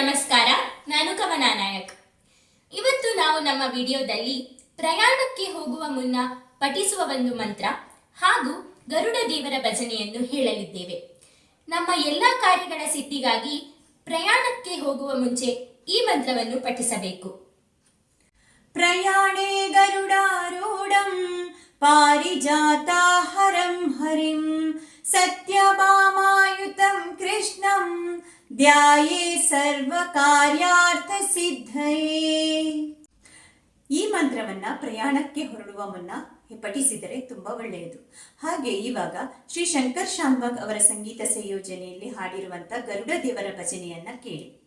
ನಮಸ್ಕಾರ, ನಾನು ಕವನ ನಾಯಕ್. ಇವತ್ತು ನಾವು ನಮ್ಮ ವಿಡಿಯೋದಲ್ಲಿ ಪ್ರಯಾಣಕ್ಕೆ ಹೋಗುವ ಮುನ್ನ ಪಠಿಸುವ ಒಂದು ಮಂತ್ರ ಹಾಗೂ ಗರುಡ ದೇವರ ಭಜನೆಯನ್ನು ಹೇಳಲಿದ್ದೇವೆ. ನಮ್ಮ ಎಲ್ಲಾ ಕಾರ್ಯಗಳ ಸಿದ್ಧಿಗಾಗಿ ಪ್ರಯಾಣಕ್ಕೆ ಹೋಗುವ ಮುಂಚೆ ಈ ಮಂತ್ರವನ್ನು ಪಠಿಸಬೇಕು. ಪ್ರಯಾಣೇ ಗರುಡಾರೂಢಂ ಪಾರಿಜಾತಾ ಹರಂ ಹರಿಂ ಸತ್ಯಭಾಮಾಯುತಂ ಕೃಷ್ಣಂ ಧ್ಯಾಯೇ ಸರ್ವಕಾರ್ಯಾರ್ಥ ಸಿದ್ಧಯೇ. ಈ ಮಂತ್ರವನ್ನ ಪ್ರಯಾಣಕ್ಕೆ ಹೊರಡುವ ಮುನ್ನ ಪಠಿಸಿದರೆ ತುಂಬಾ ಒಳ್ಳೆಯದು. ಹಾಗೆ ಇವಾಗ ಶ್ರೀ ಶಂಕರ್ ಶಾಂಬಾಗ್ ಅವರ ಸಂಗೀತ ಸಂಯೋಜನೆಯಲ್ಲಿ ಹಾಡಿರುವಂತ ಗರುಡ ದೇವರ ಭಜನೆಯನ್ನ ಕೇಳಿ.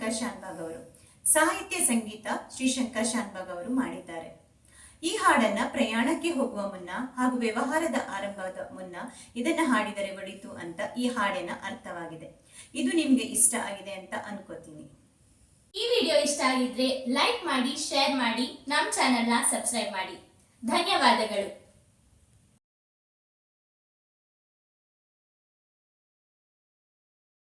ಶಂಕರ್ ಶಾನ್ಭಾಗ್ ಅವರು ಸಾಹಿತ್ಯ ಸಂಗೀತ ಶ್ರೀ ಶಂಕರ್ ಶಾನ್ಭಾಗ್ ಅವರು ಮಾಡಿದ್ದಾರೆ. ಈ ಹಾಡನ್ನ ಪ್ರಯಾಣಕ್ಕೆ ಹೋಗುವ ಮುನ್ನ ಹಾಗೂ ವ್ಯವಹಾರದ ಆರಂಭದ ಮುನ್ನ ಇದನ್ನ ಹಾಡಿದರೆ ಒಳಿತು ಅಂತ ಈ ಹಾಡಿನ ಅರ್ಥವಾಗಿದೆ. ಇದು ನಿಮ್ಗೆ ಇಷ್ಟ ಆಗಿದೆ ಅಂತ ಅನ್ಕೋತೀನಿ. ಈ ವಿಡಿಯೋ ಇಷ್ಟ ಆಗಿದ್ರೆ ಲೈಕ್ ಮಾಡಿ, ಶೇರ್ ಮಾಡಿ ನಮ್ಮ ಚಾನೆಲ್ನ ಸಬ್ಸ್ಕ್ರೈಬ್ ಮಾಡಿ. ಧನ್ಯವಾದಗಳು.